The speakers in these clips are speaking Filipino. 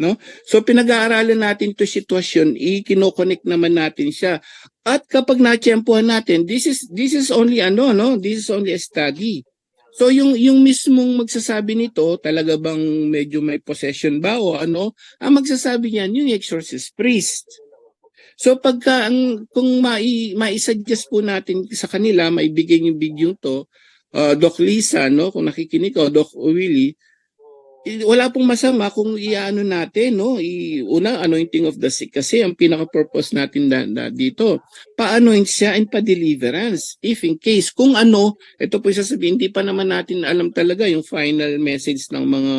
no? So pinag-aaralan natin 'to sitwasyon, i-kino-connect naman natin siya. At kapag natsyempohan natin, this is this is only ano no, this is only a study. So yung yung mismong magsasabi nito, talaga bang medyo may possession ba o ano? Ang magsasabi niyan yung exorcist priest. So pagka ang kung mai mai-suggest po natin sa kanila, maibigay yung video to, uh, Doc Lisa, no, kung nakikinig ka, Doc Willie, wala pong masama kung iano natin, no, i, una, anointing of the sick kasi ang pinaka-purpose natin na, na dito, paanoin siya and pa-deliverance. If in case, kung ano, ito po yung sasabihin, hindi pa naman natin alam talaga yung final message ng mga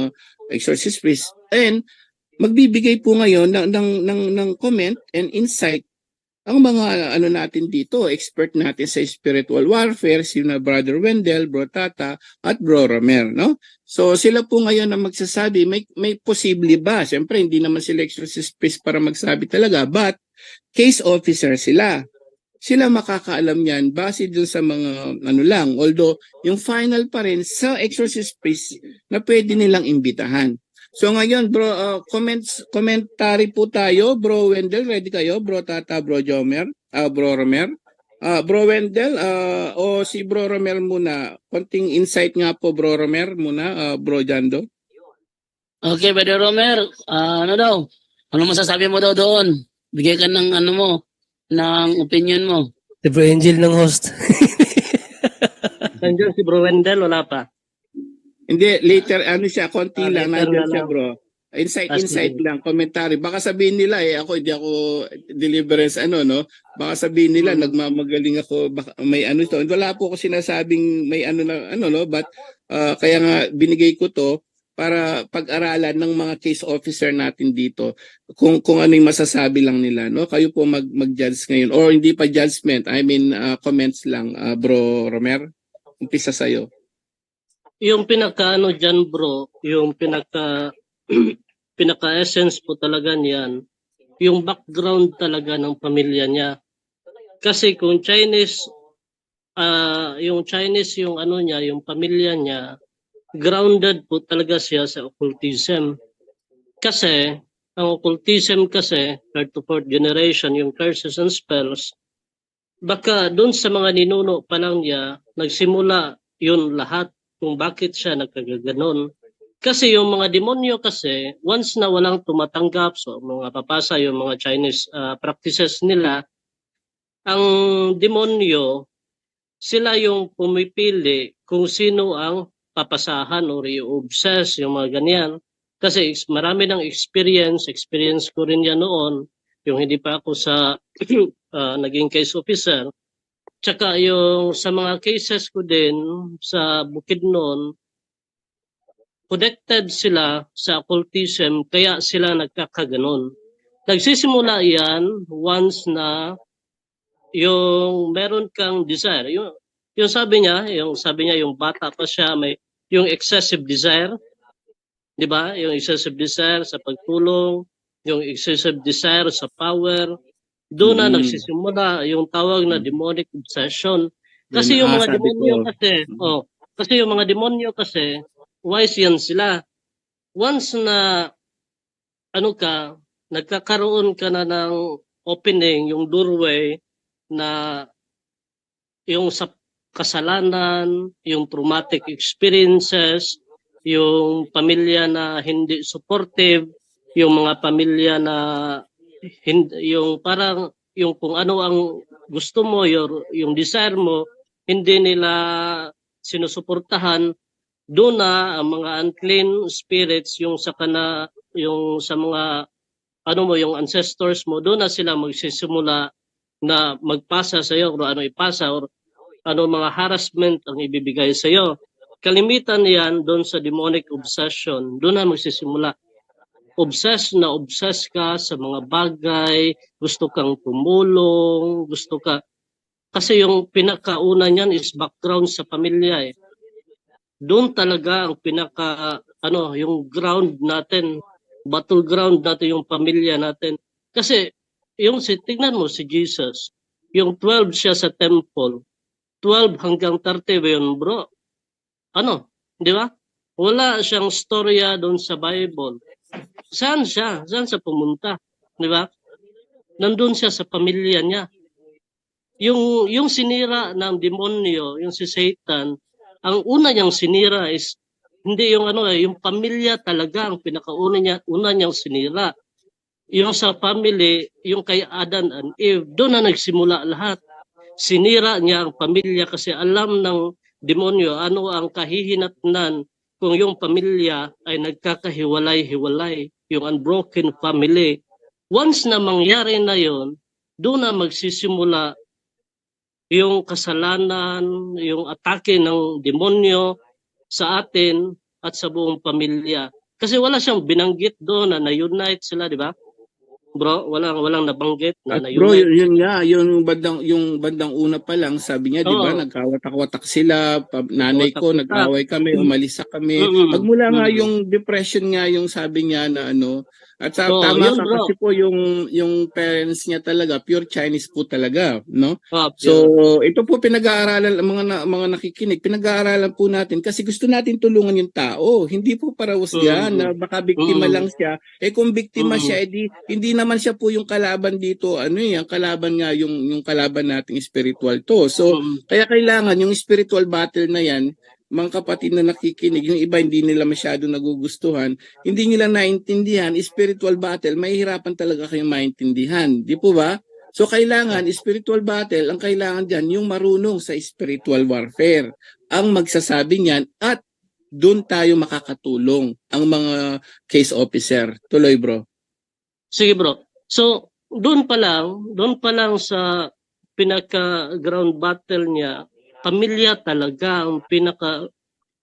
exorcist priest. And magbibigay po ngayon ng, ng, ng, ng comment and insight ang mga ano natin dito, expert natin sa spiritual warfare, sina Brother Wendell, Bro Tata, at Bro Romer, no? So sila po ngayon ang magsasabi, may, may posible ba? Siyempre, hindi naman sila exorcist priest para magsabi talaga, but case officer sila. Sila makakaalam yan base dun sa mga ano lang. Although, yung final pa rin sa exorcist priest na pwede nilang imbitahan. So ngayon, bro, uh, comments, commentary po tayo. Bro Wendell, ready kayo? Bro Tata, Bro Jomer, uh, Bro Romer. Uh, bro Wendell, uh, o si Bro Romer muna. Konting insight nga po, Bro Romer muna, uh, Bro Jando. Okay, Brother Romer, ah, ano daw? Ano masasabi mo daw doon? Bigay ka ng ano mo, ng opinion mo. Si Bro Angel ng host. Nandiyan si Bro Wendell, wala pa. Hindi, later, ano siya, konti Ah, lang, later nandiyan na siya, bro. Insight, Ah, sige. insight lang, commentary. Baka sabihin nila, eh, ako, hindi ako deliverance, ano, no? Baka sabihin nila, Hmm. nagmamagaling ako, baka, may ano ito. Wala po ako sinasabing may ano na, ano, no? But, ah, kaya nga, binigay ko to para pag-aralan ng mga case officer natin dito kung kung ano yung masasabi lang nila no kayo po mag mag-judge ngayon or hindi pa judgment I mean ah, comments lang ah, bro Romer umpisa sa Yung pinaka-ano dyan bro, yung pinaka pinaka-essence po talaga niyan, yung background talaga ng pamilya niya. Kasi kung Chinese, ah yung Chinese yung ano niya, yung pamilya niya, grounded po talaga siya sa occultism. Kasi, ang occultism kasi, third to fourth generation, yung curses and spells, baka doon sa mga ninuno pa lang niya, nagsimula yun lahat kung bakit siya nagkagaganon. Kasi yung mga demonyo kasi, once na walang tumatanggap, so mga papasa, yung mga Chinese ah, practices nila, ang demonyo, sila yung pumipili kung sino ang papasahan or i-obsess, yung mga ganyan. Kasi marami ng experience, experience ko rin yan noon, yung hindi pa ako sa ah, naging case officer. Tsaka yung sa mga cases ko din sa bukid noon, connected sila sa occultism kaya sila nagkakaganon. Nagsisimula yan once na yung meron kang desire. Yung, yung sabi niya, yung sabi niya yung bata pa siya may yung excessive desire, 'di ba? Yung excessive desire sa pagtulong, yung excessive desire sa power. Doon na Mm. nagsisimula yung tawag na Mm. demonic obsession. Kasi Yun, yung mga demonyo ko. kasi, Mm. oh, kasi yung mga demonyo kasi, wise yan sila. Once na, ano ka, nagkakaroon ka na ng opening, yung doorway, na yung sa kasalanan, yung traumatic experiences, yung pamilya na hindi supportive, yung mga pamilya na hindi, yung parang yung kung ano ang gusto mo, your, yung desire mo, hindi nila sinusuportahan, doon na ang mga unclean spirits, yung sa kana, yung sa mga ano mo, yung ancestors mo, doon na sila magsisimula na magpasa sa iyo kung ano ipasa or ano mga harassment ang ibibigay sa iyo. Kalimitan yan doon sa demonic obsession, doon na magsisimula. Obsessed na obsessed ka sa mga bagay, gusto kang tumulong, gusto ka kasi yung pinakauna niyan is background sa pamilya eh. Doon talaga ang pinaka ano, yung ground natin, battleground natin yung pamilya natin. Kasi yung si tingnan mo si Jesus, yung 12 siya sa temple, 12 hanggang 30 ba yun, bro? Ano? Di ba? Wala siyang storya doon sa Bible. Saan siya? Saan siya pumunta? Di ba? Nandun siya sa pamilya niya. Yung, yung sinira ng demonyo, yung si Satan, ang una niyang sinira is hindi yung ano eh, yung pamilya talaga ang pinakauna niya, una niyang sinira. Yung sa family, yung kay Adan and Eve, doon na nagsimula lahat. Sinira niya ang pamilya kasi alam ng demonyo ano ang kahihinatnan kung yung pamilya ay nagkakahiwalay-hiwalay, yung unbroken family. Once na mangyari na yon, doon na magsisimula yung kasalanan, yung atake ng demonyo sa atin at sa buong pamilya. Kasi wala siyang binanggit doon na na-unite sila, di ba? Bro, walang walang nabanggit na At bro, na-unite. yun, yun nga, yung bandang, yung bandang una pa lang, sabi niya, di ba, nagkawatak-watak sila, pa, nanay ko, nag-away kami, Mm. umalis na kami. Mm-mm. Magmula nga Mm. yung depression nga, yung sabi niya na ano, at sa, Oo, tama yun, ka bro. kasi po yung, yung parents niya talaga, pure Chinese po talaga, no? Ah, So, ito po pinag-aaralan mga na, mga nakikinig, pinag-aaralan po natin kasi gusto natin tulungan yung tao. Hindi po para husgahan Mm. na baka biktima Mm. lang siya. Eh kung biktima Mm. siya, edi hindi naman siya po yung kalaban dito. Ano eh, ang kalaban nga yung yung kalaban nating spiritual to. So, Mm. kaya kailangan yung spiritual battle na yan, mga kapatid na nakikinig, yung iba hindi nila masyado nagugustuhan, hindi nila naintindihan, spiritual battle, mahihirapan talaga kayong maintindihan. Di po ba? So kailangan, spiritual battle, ang kailangan dyan, yung marunong sa spiritual warfare. Ang magsasabi niyan at doon tayo makakatulong ang mga case officer. Tuloy bro. Sige bro. So, doon pa lang, doon pa lang sa pinaka ground battle niya, pamilya talaga ang pinaka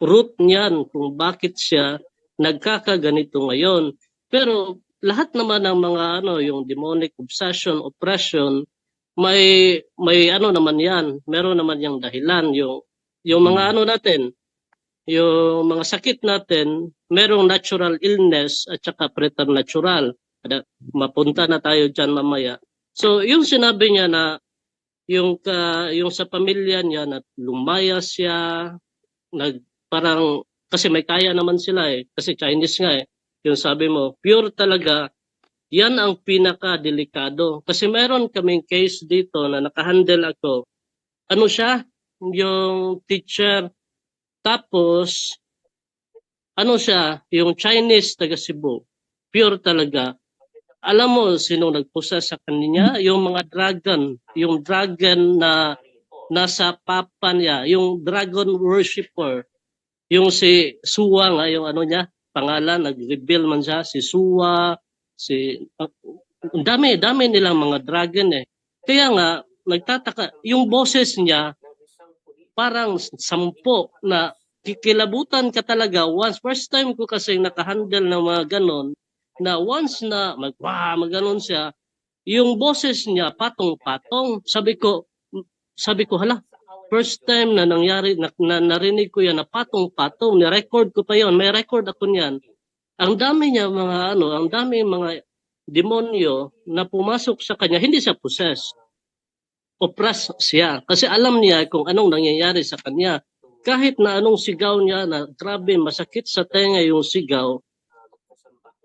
root niyan kung bakit siya nagkakaganito ngayon. Pero lahat naman ng mga ano, yung demonic obsession, oppression, may may ano naman 'yan. Meron naman yung dahilan yung yung mga ano natin, yung mga sakit natin, merong natural illness at saka preternatural. Mapunta na tayo diyan mamaya. So, yung sinabi niya na yung ka, yung sa pamilya niya na lumaya siya, nag parang kasi may kaya naman sila eh, kasi Chinese nga eh. Yung sabi mo, pure talaga, yan ang pinaka-delikado. Kasi meron kaming case dito na nakahandle ako. Ano siya? Yung teacher. Tapos, ano siya? Yung Chinese taga Cebu. Pure talaga. Alam mo sino nagpusa sa kanya? Yung mga dragon. Yung dragon na nasa papa niya. Yung dragon worshipper. Yung si Suwa nga, yung ano niya, pangalan, nag-reveal man siya, si Suwa, si... ang dami, dami nilang mga dragon eh. Kaya nga, nagtataka, yung boses niya, parang sampo na kikilabutan ka talaga once. First time ko kasi nakahandle ng mga ganon, na once na mag, wah, maganon siya, yung boses niya patong-patong. Sabi ko, sabi ko, hala, first time na nangyari, na, na narinig ko yan na patong-patong, ni-record ko pa yon may record ako niyan. Ang dami niya mga ano, ang dami mga demonyo na pumasok sa kanya, hindi siya possessed. Oppressed siya. Kasi alam niya kung anong nangyayari sa kanya. Kahit na anong sigaw niya na grabe, masakit sa tenga yung sigaw,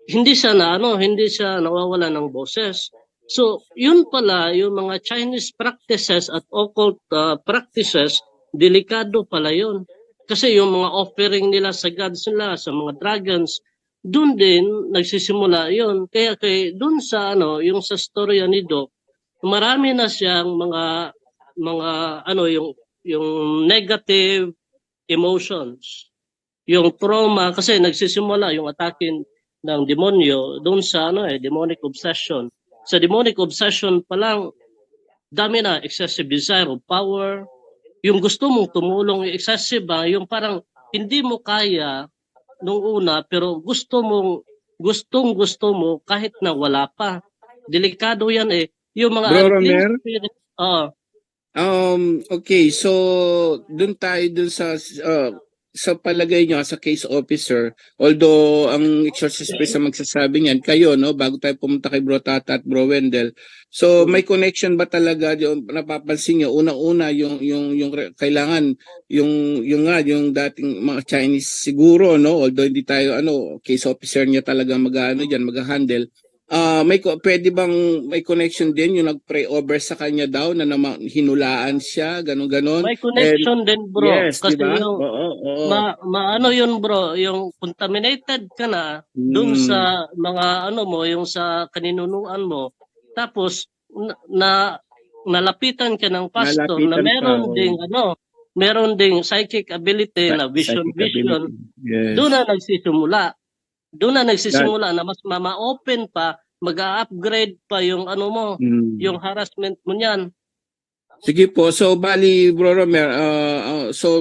hindi siya na ano, hindi siya nawawala ng boses. So, yun pala, yung mga Chinese practices at occult uh, practices, delikado pala yun. Kasi yung mga offering nila sa gods nila, sa mga dragons, doon din nagsisimula yun. Kaya kay doon sa ano, yung sa storya ni Doc, marami na siyang mga mga ano yung yung negative emotions. Yung trauma kasi nagsisimula yung atake ng demonyo doon sa ano eh demonic obsession. Sa demonic obsession pa lang dami na excessive desire of power. Yung gusto mong tumulong, yung excessive ba, yung parang hindi mo kaya nung una pero gusto mong gustong gusto mo kahit na wala pa. Delikado yan eh. Yung mga Bro Romer? oh, Um, okay, so dun tayo dun sa uh, sa palagay nyo, sa case officer, although ang exorcist priest ang magsasabi niyan, kayo, no, bago tayo pumunta kay Bro Tata at Bro Wendell, so may connection ba talaga yung napapansin nyo, unang-una yung, yung, yung kailangan, yung, yung nga, yung dating mga Chinese siguro, no, although hindi tayo, ano, case officer niya talaga mag-ano dyan, mag-handle, Ah, may pwede bang may connection din yung nag-pray over sa kanya daw na nama, hinulaan siya, ganun ganon. May connection din bro. yes, kasi di ba? yung, Oo, oo. ma, maano yun bro, yung contaminated ka na dun Hmm. sa mga ano mo, yung sa kaninunuan mo. Tapos na, na nalapitan ka ng pastor na Nalapitan meron ka, ding ano, meron ding psychic ability na vision Psychic vision. ability. Yes. Doon na nagsisimula. Doon na nagsisimula na mas mama-open pa, mag-upgrade pa yung ano mo, Mm. yung harassment mo niyan. Sige po. So, bali, Bro Romer, ah, ah, so,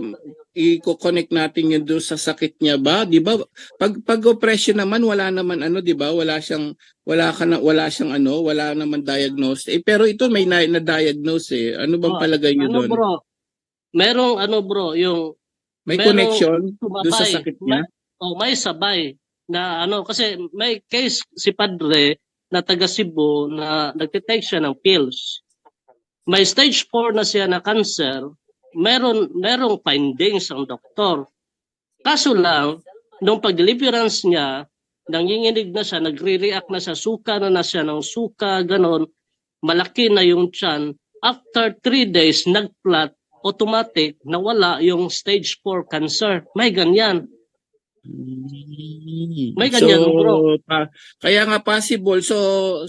i-connect natin yun doon sa sakit niya ba? Di ba? Pag, pag oppression naman, wala naman ano, di ba? Wala siyang, wala ka na, wala siyang ano, wala naman diagnose. Eh, pero ito may na, na-diagnose eh. Ano bang Oh, palagay niyo Ano doon? bro? Merong ano bro, yung May merong connection doon sa sakit niya? May, oh, may sabay na ano kasi may case si Padre na taga Cebu na nagtitake siya ng pills. May stage 4 na siya na cancer. Meron merong findings ang doktor. Kaso lang nung pag-deliverance niya, nanginginig na siya, nagre-react na siya, suka na na siya ng suka, ganon. Malaki na yung tiyan. After 3 days, nag-flat, automatic, nawala yung stage 4 cancer. May ganyan. Mm. May ganyan, so, bro. pa- kaya nga possible. So,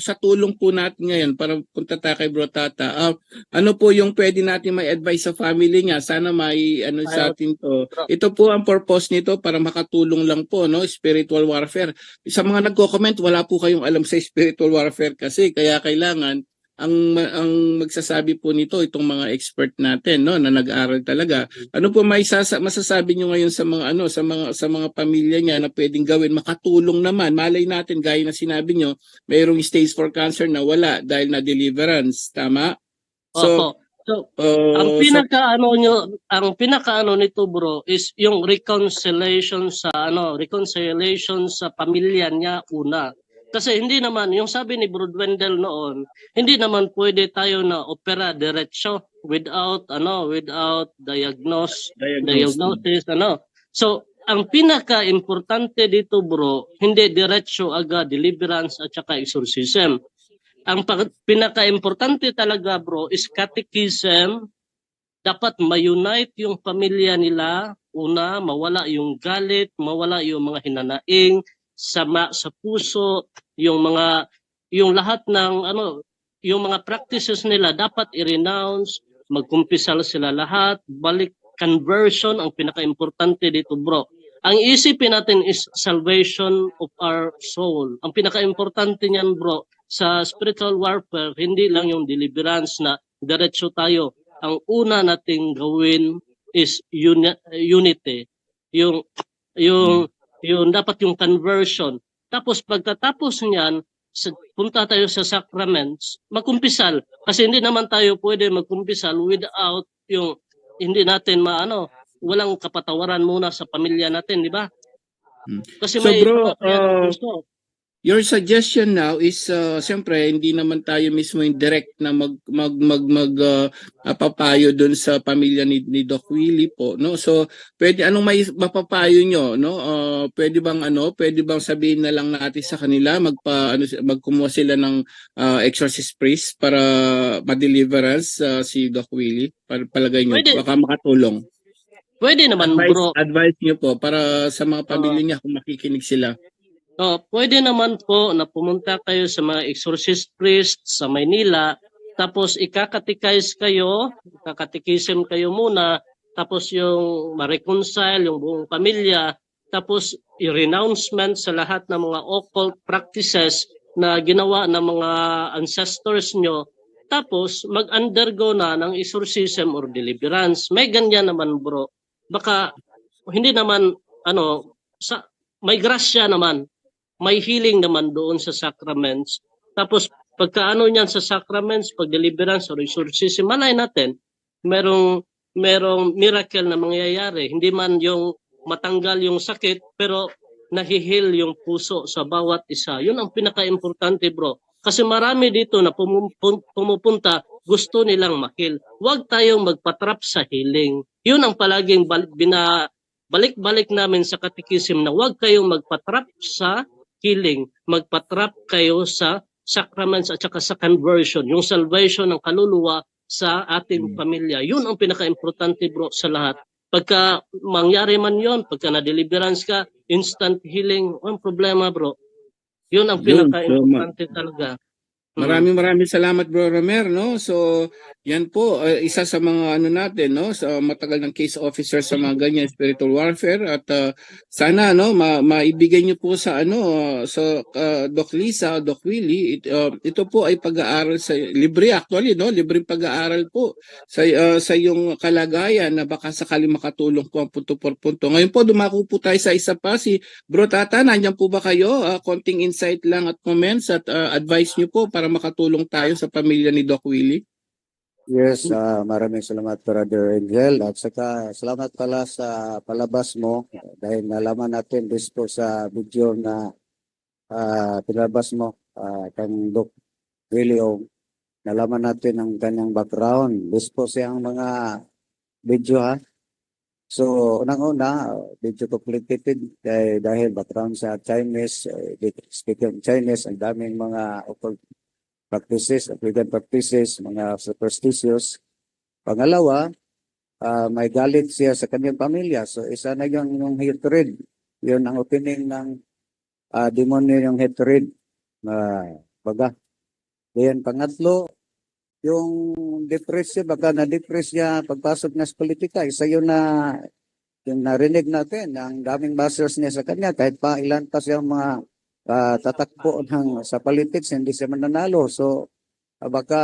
sa tulong po natin ngayon, para punta tayo kay Bro Tata, ah, ano po yung pwede natin may advice sa family niya? Sana may ano sa atin to. Ito po ang purpose nito para makatulong lang po, no? Spiritual warfare. Sa mga nagko-comment, wala po kayong alam sa spiritual warfare kasi kaya kailangan ang ang magsasabi po nito itong mga expert natin no na nag-aral talaga ano po may sasa, masasabi niyo ngayon sa mga ano sa mga sa mga pamilya niya na pwedeng gawin? Makatulong naman. Malay natin gaya na sinabi niyo mayroong stage 4 cancer na wala dahil na deliverance. Tama? So Opo. So, uh, ang so- pinaka ano nyo, ang pinaka ano nito bro is yung reconciliation sa ano, reconciliation sa pamilya niya una. Kasi hindi naman, yung sabi ni Bro Wendell noon, hindi naman pwede tayo na opera diretso without ano, without diagnose, diagnose. diagnosis, ano. So, ang pinaka-importante dito bro, hindi diretso agad deliverance at saka exorcism. Ang pinaka-importante talaga bro is catechism. Dapat ma-unite yung pamilya nila. Una, mawala yung galit, mawala yung mga hinanaing, sama sa puso, yung mga yung lahat ng ano, yung mga practices nila dapat i-renounce, magkumpisal sila lahat, balik conversion ang pinaka-importante dito bro. Ang isipin natin is salvation of our soul. Ang pinaka-importante niyan bro sa spiritual warfare, hindi lang yung deliverance na diretso tayo. Ang una nating gawin is uni- unity. Yung yung yung dapat yung conversion. Tapos pagtatapos niyan, sa, punta tayo sa sacraments, magkumpisal. Kasi hindi naman tayo pwede magkumpisal without yung hindi natin maano, walang kapatawaran muna sa pamilya natin, di ba? Hmm. Kasi So, may bro, uh. Your suggestion now is uh, siyempre hindi naman tayo mismo yung direct na mag mag mag, mag uh, uh, papayo doon sa pamilya ni, ni Doc Willie po no? So pwede anong may mapapayo nyo no? Uh, pwede bang ano pwede bang sabihin na lang natin sa kanila magpa ano magkumuha sila ng uh, exorcist priest para ma-deliverance uh, si Doc Willie? Para palagay nyo Pwede. baka makatulong. Pwede naman advice, bro. advice nyo po para sa mga pamilya niya kung makikinig sila Oh, pwede naman po na pumunta kayo sa mga exorcist priest sa Maynila, tapos ikakatikise kayo, ikakatikism kayo muna, tapos yung ma-reconcile yung buong pamilya, tapos i-renouncement sa lahat ng mga occult practices na ginawa ng mga ancestors nyo, tapos mag-undergo na ng exorcism or deliverance. May ganyan naman bro. Baka hindi naman ano sa may grasya naman may healing naman doon sa sacraments. Tapos pagkaano niyan sa sacraments, pag deliverance or exorcism, malay natin, merong merong miracle na mangyayari. Hindi man yung matanggal yung sakit pero nahihil yung puso sa bawat isa. Yun ang pinaka-importante bro. Kasi marami dito na pumu- pum- pumupunta gusto nilang mahil. Huwag tayong magpatrap sa healing. Yun ang palaging bal- bina, balik-balik namin sa katikisim na huwag kayong magpatrap sa healing. Magpatrap kayo sa sacraments at saka sa conversion, yung salvation ng kaluluwa sa ating Mm. pamilya. Yun ang pinaka-importante bro sa lahat. Pagka mangyari man yon, pagka na-deliverance ka, instant healing, walang problema bro. Yun ang pinaka-importante talaga. Maraming maraming salamat Bro Romer no. So yan po uh, isa sa mga ano natin no sa matagal ng case officer sa mga ganyan spiritual warfare at uh, sana no ma maibigay niyo po sa ano uh, sa uh, Doc Lisa, Doc Willie it, uh, ito po ay pag-aaral sa libre actually no, libreng pag-aaral po sa uh, sa yung kalagayan na baka sakali makatulong po ang punto por punto. Ngayon po dumako po tayo sa isa pa si Bro Tata, nandiyan po ba kayo? Ah, konting insight lang at comments at ah, advice niyo po para makatulong tayo sa pamilya ni Doc Willie. Yes, ah, maraming salamat Brother Angel at saka salamat pala sa palabas mo dahil nalaman natin this po sa video na ah, pinalabas mo uh, kang Doc Willie. Nalaman natin ang kanyang background. This po siyang mga video ha. So, unang-una, video complicated dahil, dahil background sa Chinese, eh, speaking Chinese, ang daming mga occult practices, African practices, mga superstitious. Pangalawa, ah, may galit siya sa kanyang pamilya. So isa na yun yung hatred. Yun ang opening ng ah, demonyo yung hatred. na baga. Then pangatlo, yung depression, baka na-depress niya pagpasok niya sa politika. Isa yun na yung narinig natin, ang daming bashers niya sa kanya, kahit pa ilan pa siyang mga ah, tatakbo ng sa politics, hindi siya mananalo. So, ah, baka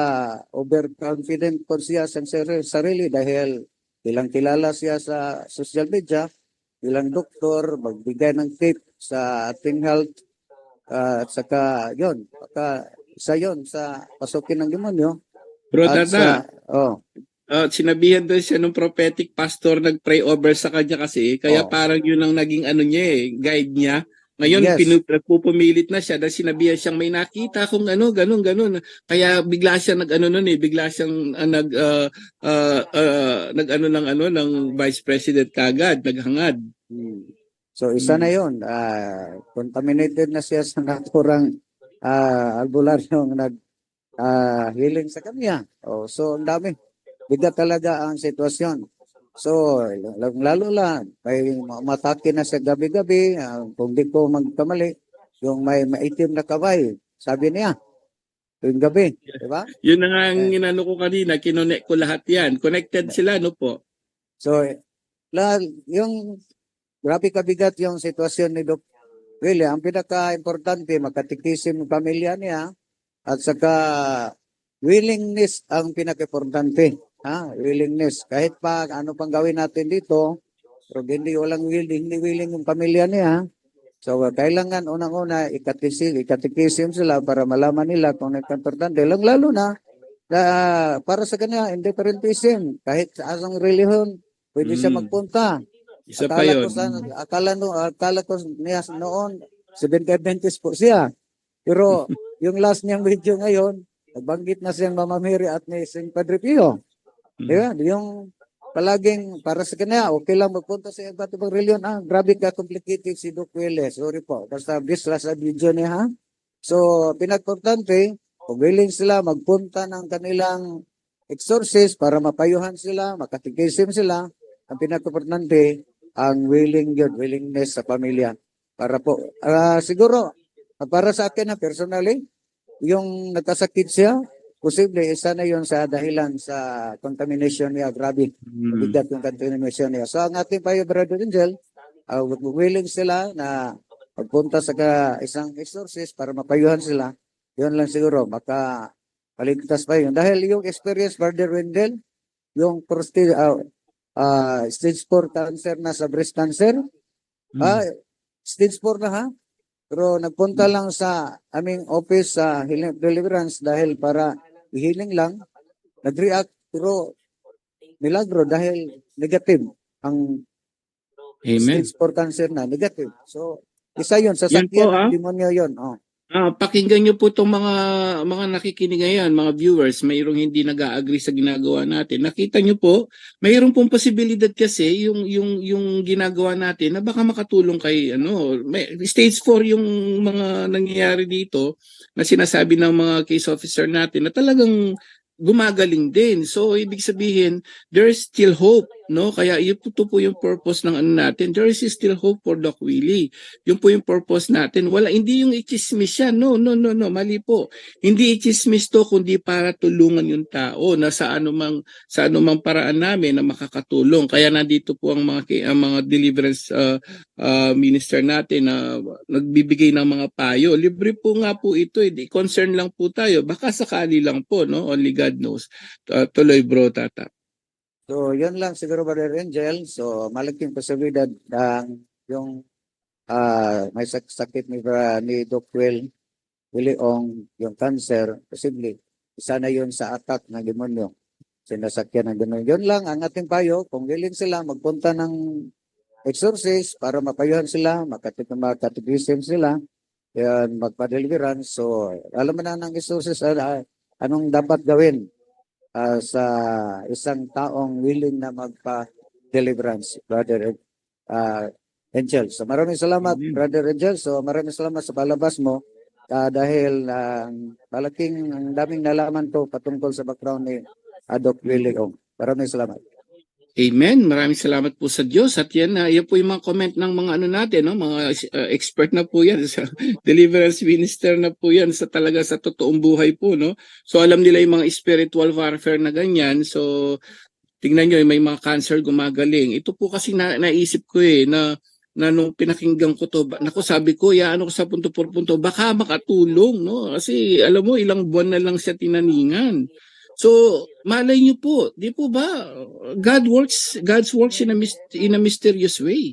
overconfident po siya sa sar- sarili dahil ilang kilala siya sa social media, ilang doktor, magbigay ng tip sa ating health, ah, at saka yun, baka isa yun sa pasukin ng demonyo. Bro At sa- oh, ah, sinabihan doon siya ng prophetic pastor nag-pray over sa kanya kasi kaya Oh. parang yun ang naging ano niya eh, guide niya. Ngayon, Yes. pinu- nagpupumilit na siya dahil sinabihan siyang may nakita kung ano, ganun, ganun. Kaya bigla siya nag ano nun eh, bigla siyang ah, nag ah, ah, ah, nag ano ng ano ng vice president kagad, naghangad. Hmm. So isa Hmm. na 'yon. Ah, contaminated na siya sa naturang ah albularyong nag ah, healing sa kanya. Oh, so ang dami. Bigat talaga ang sitwasyon. So lalo, lang may matake na sa gabi-gabi ah, kung di ko magkamali yung may maitim na kaway. Sabi niya tuwing gabi, di ba? Yun na nga ang Eh. inano ko kanina, kinonek ko lahat yan. Connected sila, no po? So, la, yung grabe kabigat yung sitwasyon ni Doc Willie. Ang pinaka-importante, makatikisim yung pamilya niya at saka willingness ang pinaka-importante. Ha? Willingness. Kahit pa ano pang gawin natin dito, pero hindi walang willing, hindi willing yung pamilya niya. So, kailangan unang-una ikatikisim, ikatikisim sila para malaman nila kung importante. Lang lalo na, na para sa kanya, indifferentism. Kahit sa asang relihiyon, pwede siya Mm. magpunta. Isa pa akala yun. ko sa, akala no, akala ko niya noon 7.20 po siya. Pero yung last niyang video ngayon, nagbanggit na siyang Mama Mary at ni St. Padre Pio. Mm. Di ba? Yung palaging para sa kanya, okay lang magpunta sa iba't ibang reliyon. Ah, grabe ka complicated si Doc Wille. Sorry po. Basta bis last sa video niya ha. So, pinagportante, kung willing sila magpunta ng kanilang exorcist para mapayuhan sila, makatikisim sila, ang pinagportante, ang willing yun, willingness sa pamilya. Para po, ah, siguro, ah, para sa akin na personally, yung nagkasakit siya, posible isa na yun sa dahilan sa contamination niya. Grabe, Mm. bigat yung contamination niya. So ang ating payo, Brother Angel, uh, willing sila na magpunta sa ka, isang exorcist para mapayuhan sila. Yun lang siguro, maka paligtas pa yun. Dahil yung experience, Brother Wendell, yung prostate, uh, uh, stage 4 cancer na sa breast cancer, Mm. Ah, stage 4 na ha. Pero nagpunta lang sa aming office sa Healing Deliverance dahil para i-healing lang. Nag-react pero milagro dahil negative ang Amen. stage 4 cancer na, negative. So, isa yun, sa Yan po, sakyan ah. ng demonyo yun. Oh. Ah, pakinggan niyo po itong mga mga nakikinig ngayon, mga viewers, mayroong hindi nag-agree sa ginagawa natin. Nakita niyo po, mayroong pong posibilidad kasi yung yung yung ginagawa natin na baka makatulong kay ano, may, stage 4 yung mga nangyayari dito na sinasabi ng mga case officer natin na talagang gumagaling din. So ibig sabihin, there is still hope, no? Kaya ito po yung purpose ng ano natin. There is still hope for Doc Willie. Yun po yung purpose natin. Wala, hindi yung ichismis siya. No, no, no, no. Mali po. Hindi ichismis to, kundi para tulungan yung tao na sa anumang, sa anumang paraan namin na makakatulong. Kaya nandito po ang mga, ang mga deliverance uh, uh, minister natin na nagbibigay ng mga payo. Libre po nga po ito. Eh. Concern lang po tayo. Baka sakali lang po, no? Only God knows. Uh, tuloy bro, tata. So, yun lang siguro, Brother Angel. So, malaking posibilidad ng yung ah may sak- sakit ni, Bra- ni Doc Will, Willie Ong, yung cancer, posible. Isa na yun sa attack ng demonyo. Sinasakyan ng demonyo. Yun lang ang ating payo. Kung willing sila, magpunta ng exorcist para mapayuhan sila, makatit makategism sila, yan, magpa-deliverance. So, alam mo na ng exorcist, ah, anong dapat gawin ah, sa isang taong willing na magpa-deliverance, Brother uh, Angel. So maraming salamat, Amen. Brother Angel. So maraming salamat sa palabas mo ah, dahil ah, malaking, ang daming nalaman ko patungkol sa background ni Adok Willie Ong. Maraming salamat. Amen. Maraming salamat po sa Diyos. At yan, na yan po yung mga comment ng mga ano natin, no? mga uh, expert na po yan, sa deliverance minister na po yan sa talaga sa totoong buhay po. No? So alam nila yung mga spiritual warfare na ganyan. So tingnan nyo, may mga cancer gumagaling. Ito po kasi na, naisip ko eh, na na nung pinakinggan ko to, naku sabi ko, ya ano ko sa punto por punto, baka makatulong, no? Kasi alam mo, ilang buwan na lang siya tinaningan. So, malay niyo po, di po ba? God works, God's works in a, in a mysterious way.